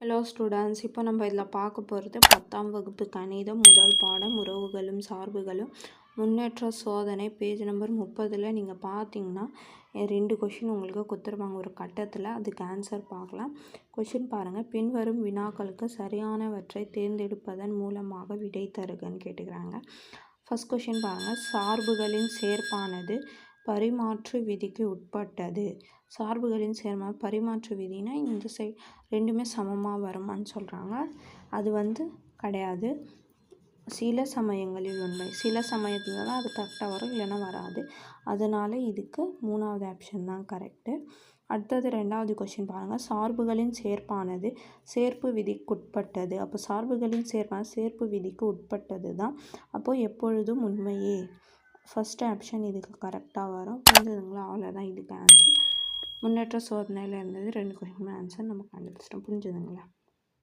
Hello students இப்போ நம்ம இதில் பார்க்க போகிறது பத்தாம் வகுப்பு கணிதம் முதல் பாடம் உறவுகளும் சார்புகளும். முன்னேற்ற சோதனை பேஜ் நம்பர் முப்பதில் நீங்கள் பார்த்தீங்கன்னா ரெண்டு கொஷின் உங்களுக்கு கொடுத்துருவாங்க ஒரு கட்டத்தில் அதுக்கு ஆன்சர் பார்க்கலாம். கொஷின் பாருங்கள் பின்வரும் வினாக்களுக்கு சரியானவற்றை தேர்ந்தெடுப்பதன் மூலமாக விடை தருகன்னு கேட்டுக்கிறாங்க. ஃபஸ்ட் கொஷின் பாருங்கள் சார்புகளின் சேர்ப்பானது பரிமாற்று விதிக்கு உட்பட்டது. சார்புகளின் சேர்ம பரிமாற்று விதினா இந்த சை ரெண்டுமே சமமாக வருமான்னு சொல்கிறாங்க அது வந்து கிடையாது. சில சமயங்களில் உண்மை. சில சமயத்தில் தான் அது கரெக்டாக வரும் இல்லைன்னா வராது. அதனால் இதுக்கு மூணாவது ஆப்ஷன் தான் கரெக்டு அடுத்தது ரெண்டாவது கொஷின் பாருங்கள் சார்புகளின் சேர்ப்பானது சேர்ப்பு விதிக்கு உட்பட்டது. அப்போ சார்புகளின் சேர்ப்பான சேர்ப்பு விதிக்கு உட்பட்டது தான் அப்போது எப்பொழுதும் உண்மையே. ஃபஸ்ட்டு ஆப்ஷன் இதுக்கு கரெக்டாக வரும். புரிஞ்சுதுங்களா? அவ்வளோதான் இதுக்கு ஆன்சர் முன்னேற்ற சோதனையில் இருந்தது ரெண்டு கொஷின் ஆன்சர் நம்ம கண்டுபிடிச்சிட்டோம். புரிஞ்சுதுங்களா?